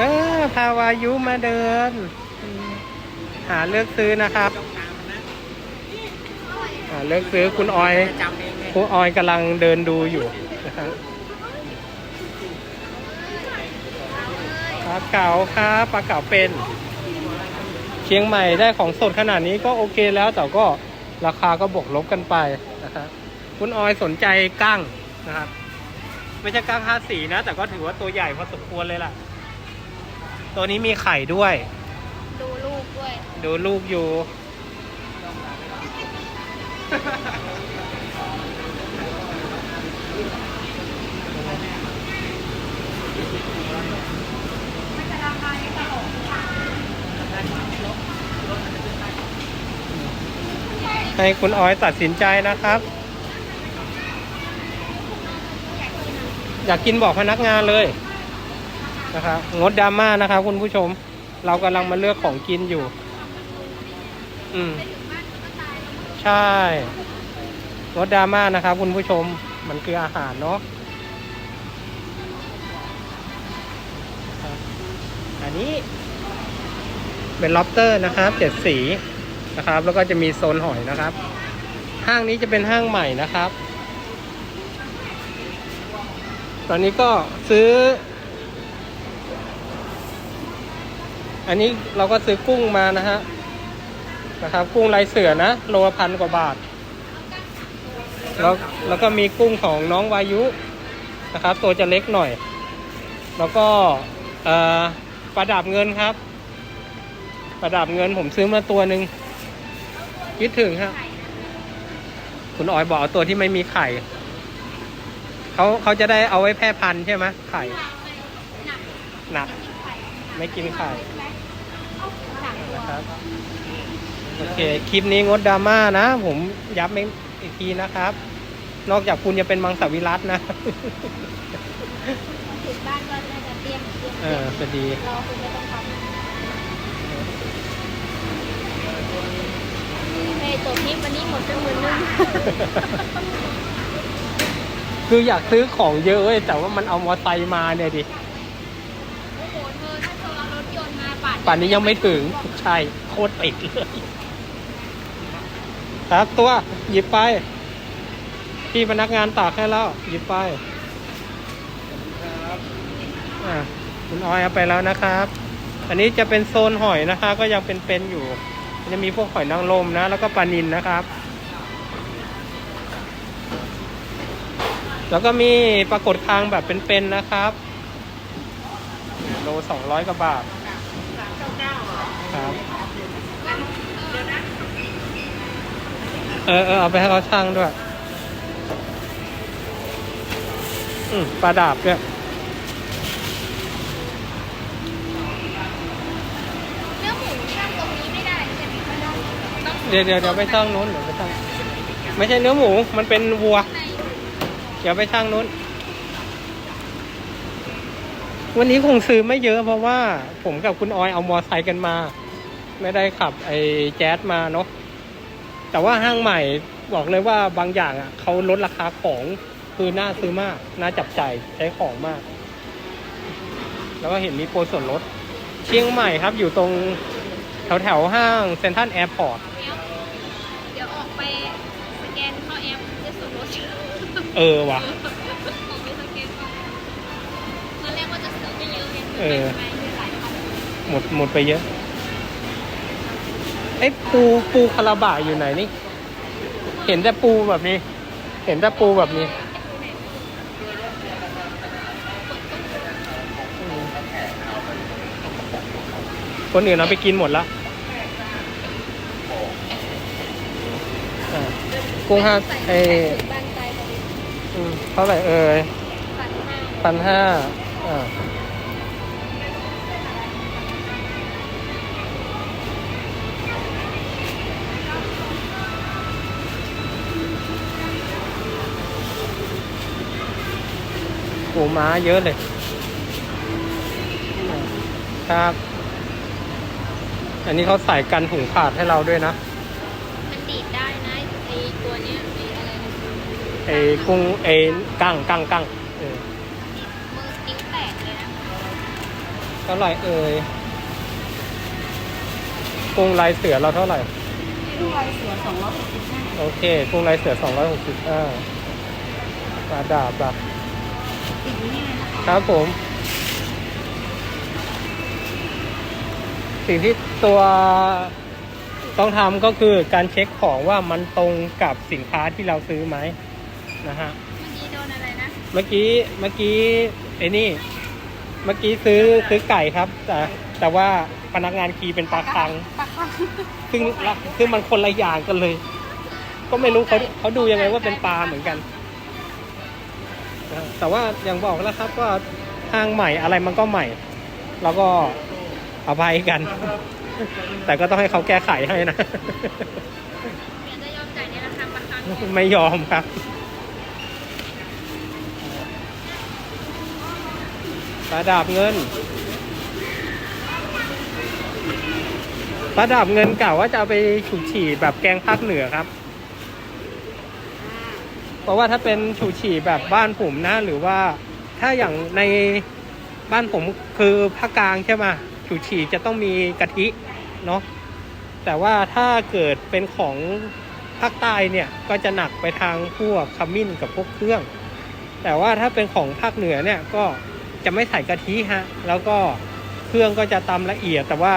เออพาวายุมาเดิน หาเลือกซื้อนะครับ หาเลือกซื้อคุณออย คุณออยกำลังเดินดูอยู่นะครับปลาเก๋าครับปลาเก๋าเป็นเชียงใหม่ได้ของสดขนาดนี้ก็โอเคแล้วแต่ก็ราคาก็บวกลบกันไปนะครับคุณออยสนใจกั้งนะครับ ไม่ใช่กั้งห้าสีนะ แต่ก็ถือว่าตัวใหญ่พอสมควรเลยล่ะ ตัวนี้มีไข่ด้วย ดูลูกด้วย ดูลูกอยู่ ให้คุณออยตัดสินใจนะครับ อยากกินบอกพนักงานเลย นะครับงดดราม่านะครับคุณผู้ชม เรากำลังมาเลือกของกินอยู่ อืม ใช่งดดราม่านะครับคุณผู้ชมมันคืออาหารเนาะอันนี้เป็นล็อบสเตอร์นะครับเจ็ดสีนะครับ แล้วก็จะมีโซนหอยนะครับ ห้างนี้จะเป็นห้างใหม่นะครับ ตอนนี้ก็ซื้อ อันนี้เราก็ซื้อกุ้งมานะฮะนะครับ กุ้งลายเสือนะโลละพันกว่าบาท แล้วแล้วก็มีกุ้งของน้องวายุนะครับ ตัวจะเล็กหน่อย แล้วก็ประดับเงินครับประดับเงินผมซื้อมาตัวหนึ่งคิดถึงครับคุณออยบอกเอาตัวที่ไม่มีไข่เขาเขาจะได้เอาไว้แพร่พันธุ์ใช่ไหมไข่หนักไม่กินไข่ นะครับโอเคคลิปนี้งดดราม่านะ ผมย้ำอีกทีนะครับ นอกจากคุณจะเป็นมังสวิรัตนะถึงบ้านก็น่าจะเตรียมเตรียมเออจะดีเราคุณไม่ต้องทำเฮ้ยจบนี้วันนี้หมดไปหมื่นนึงคืออยากซื้อของเยอะเว้ยแต่ว่ามันเอามอไซค์มาเนี่ยดิ โอ้โหเธอถ้าเธอเอารถยนต์มา ป่านนี้ยังไม่ถึง ใช่ โคตรติดเลยครับตัวหยิบไป พี่พนักงานตากให้แล้ว หยิบไปอะคุณออยเอาไปแล้วนะครับ อันนี้จะเป็นโซนหอยนะคะ ก็ยังเป็นเป็นๆอยู่ จะมีพวกหอยนางรมนะ แล้วก็ปลานินนะครับ แล้วก็มีปรากฏคางแบบเป็นๆนะครับ โลสองร้อยกว่าบาท ครับเออเออเอาไปให้เขาช่างด้วย อืมปลาดาบด้วยเนื้อหมูช่างตรงนี้ไม่ได้ใช่ไหมไม่ได้ต้องเดี๋ยวเดี๋ยวเดี๋ยวไปช่างนู้นเดี๋ยวไปช่างไม่ใช่เนื้อหมู มันเป็นวัวในเดี๋ยวไปช่างนู้น วันนี้คงซื้อไม่เยอะเพราะว่าผมกับคุณออยเอามอไซค์กันมา ไม่ได้ขับไอ้แจ๊สมาเนาะแต่ว่าห้างใหม่บอกเลยว่าบางอย่างอะเขาลดราคาของคือน่าซื้อมาก น่าจับใจายใช้ของมาก แล้วก็เห็นมีโปรส่วนลดเชียงใหม่ครับ อยู่ตรงแถวแถวๆห้างเซ็นทรัลแอร์พอร์ตเดี๋ยวเดี๋ยวออกไปสแกนเข้าแอปจะส่วนลดเออว่ะ เออ หมดหมดไปเยอะไอ้ปูปูคาราบะอยู่ไหนนี่ เห็นแต่ปูแบบนี้ เห็นแต่ปูแบบนี้คนอื่นเอาไปกินหมดละกุ้งห้าเออบ้านใจพอดีอืมเท่าไหร่เอ่ยพันห้าพันห้าอ่า ปูม้าเยอะเลย ครับ อันนี้เขาใส่กันถุงขาดให้เราด้วยนะมันดีดได้นะไอตัวเนี้ยไออะไรนะไอ้กุ้งไอ้กั้งกั้งกั้งเออมือนิ้วแตกเลยนะคท่าไหร่เอ่ยกุ้งลายเสือเราเท่าไหร่ลูกลายเสือสองร้อยหกสิบห้าโอเคกุ้งลายเสือสองร้อยหกสิบห้าปลาดาบอะ ติดอยู่นี่เลยนะคะครับผม สิ่งที่ตัวต้องทำก็คือการเช็คของว่ามันตรงกับสินค้าที่เราซื้อไหมนะฮะ เมื่อกี้โดนอะไรนะเมื่อกี้เมื่อกี้ไอ้นี่ เมื่อกี้ซื้อซื้อไก่ครับ แต่แต่ว่าพนักงานคีย์เป็นปลาคัง ปลาคังซึ่งละซึ่งมันคนละอย่างกันเลย ก็ไม่รู้เขาเขาดูยังไงว่าเป็นปลาเหมือนกัน นะแต่ว่าอย่างบอกแล้วครับว่าห้างใหม่อะไรมันก็ใหม่ แล้วก็อภัยกัน แต่ก็ต้องให้เขาแก้ไขให้นะเมียจะยอมจ่ายในราคาปลาคังไม่ยอมครับ ประดับเงิน ประดับเงินกล่าวว่าจะเอาไปฉูดฉี่แบบแกงภาคเหนือครับ ราะว่าถ้าเป็นฉูดฉี่แบบบ้านผมนะ หรือว่าถ้าอย่างในบ้านผมคือภาคกลางใช่ไหมฉูดฉี่จะต้องมีกะทิเนาะแต่ว่าถ้าเกิดเป็นของภาคใต้เนี่ยก็จะหนักไปทางพวกขมิ้นกับพวกเครื่อง แต่ว่าถ้าเป็นของภาคเหนือเนี่ยก็จะไม่ใส่กะทิฮะแล้วก็เครื่องก็จะตำละเอียด แต่ว่า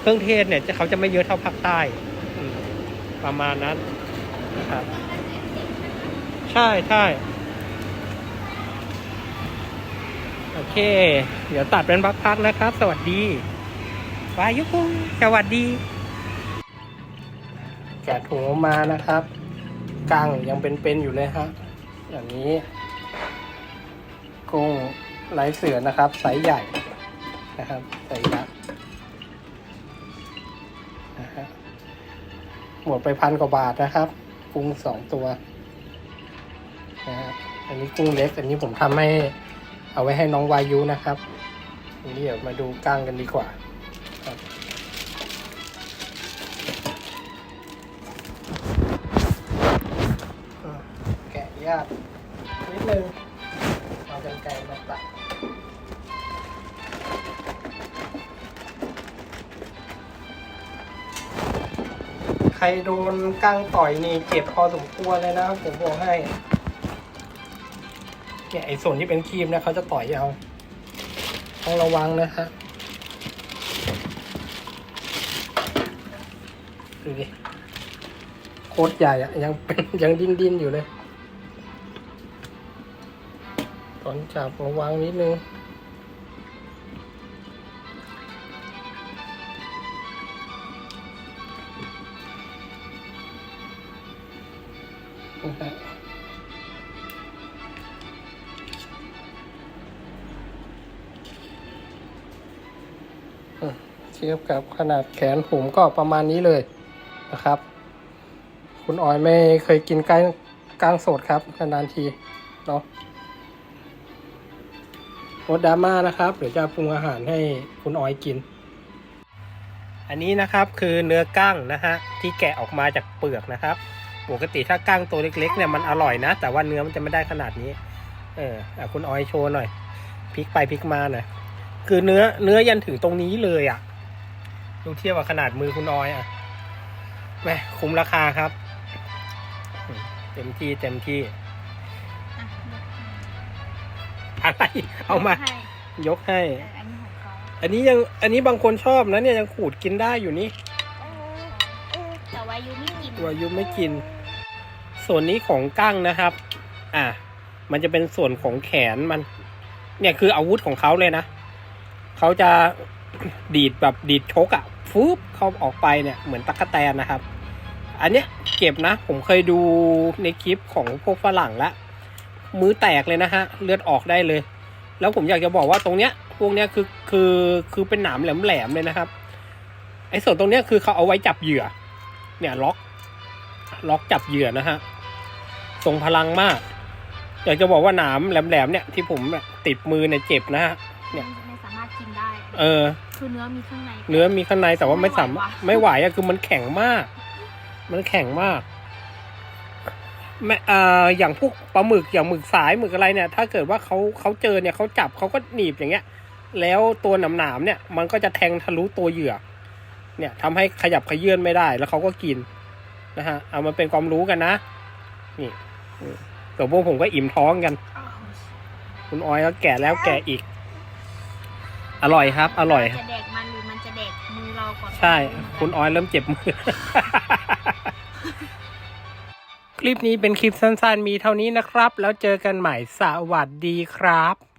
เครื่องเทศเนี่ยเขาจะไม่เยอะเท่าภาคใต้ประมาณนั้นนะครับ ใช่ใช่โอเค เดี๋ยวตัดเป็นพักๆนะครับ สวัสดีวายุคุงสวัสดีแกะถุงออกมานะครับกั้งยังเป็นๆอยู่เลยฮะอย่างนี้ กุ้งไร้เสือนะครับไซส์ใหญ่นะครับไซส์ยักษ์นะฮะหมดไปพันกว่าบาทนะครับ กุ้งสองตัว นะฮะอันนี้กุ้งเล็ก อันนี้ผมทำให้เอาไว้ให้น้องวายุนะครับอันนี้เดี๋ยวมาดูกั้งกันดีกว่าครับแกะยากนิดนึงเอากันไกลมาตัดใครโดนก้างต่อยนี่เจ็บพอสมควรเลยนะผมบอกให้ เนี่ยไอ้ส่วนที่เป็นครีมเนี่ยเขาจะต่อยเอาต้องระวังนะฮะดูดิโคตรใหญ่อะยังเป็นยังดิ้นดิ้นอยู่เลยตอนจับระวังนิดนึงนะฮะ เทียบกับขนาดแขนผมก็ประมาณนี้เลยนะครับ คุณออยไม่เคยกินก้างก้างสดครับนานๆทีเนาะงดดราม่านะครับเดี๋ยวจะปรุงอาหารให้คุณออยกิน อันนี้นะครับคือเนื้อก้างนะฮะที่แกะออกมาจากเปลือกนะครับ ปกติถ้าก้างตัวเล็กๆเนี่ยมันอร่อยนะ แต่ว่าเนื้อมันจะไม่ได้ขนาดนี้ เอออะคุณออยโชว์หน่อยพลิกไปพลิกมาหน่อยคือเนื้อเนื้อยันถึงตรงนี้เลยอะ่ะ ดูเทียบกับขนาดมือคุณออยอะแหมคุ้มราคาครับ เต็มที่เต็มที่ อะไรเอามาให้ยกให้อันนี้ของเขาอันนี้ยังอันนี้บางคนชอบนะเนี่ยยังขูดกินได้อยู่นี่แต่วายุไม่กินตัวยุไม่กิน ส่วนนี้ของกั้งนะครับ อะมันจะเป็นส่วนของแขนมัน เนี่ยคืออาวุธของเขาเลยนะเขาจะ ดีดแบบดีดชกอะ่ะฟูบเข้าออกไปเนี่ยเหมือนตะกแตนนะครับ อันเนี้ยเก็บนะ ผมเคยดูในคลิปของพวกฝรั่งละมือแตกเลยนะฮะเลือดออกได้เลย แล้วผมอยากจะบอกว่าตรงเนี้ยพวกเนี้ยคือคือคือเป็นหนามแหลมๆเลยนะครับ ไอ้ส่วนตรงเนี้ยคือเขาเอาไว้จับเหยื่อ เนี่ยล็อก ล็อกจับเหยื่อนะฮะทรงพลังมาก อยากจะบอกว่าหนามแหลมๆเนี่ยที่ผมติดมือเนี่ยเจ็บนะฮะเนี่ย เออ คือเนื้อมีข้างในเนื้อมีข้างในแต่ว่าไม่สามไม่ไหวว่ะไม่ไหวอะคือมันแข็งมาก มันแข็งมากแม่อ่าอย่างพวกปลาหมึกอย่างหมึกสายหมึกอะไรเนี่ย ถ้าเกิดว่าเขาเขาเจอเนี่ยเขาจับเขาก็หนีบอย่างเงี้ย แล้วตัวหนามหนามๆเนี่ย มันก็จะแทงทะลุตัวเหยื่อ เนี่ยทำให้ขยับขยื่นไม่ได้ แล้วเขาก็กินนะฮะเอามาเป็นความรู้กันนะนี่อืมแต่พวกผมก็อิ่มท้องกัน คุณออยก็แก่แล้วแก่อีก อร่อยครับ อร่อย จะแดกมันหรือมันจะแดกมือเราก่อนใช่ คุณออยเริ่มเจ็บมือ คลิปนี้เป็นคลิปสั้นๆ มีเท่านี้นะครับ แล้วเจอกันใหม่สวัสดีครับ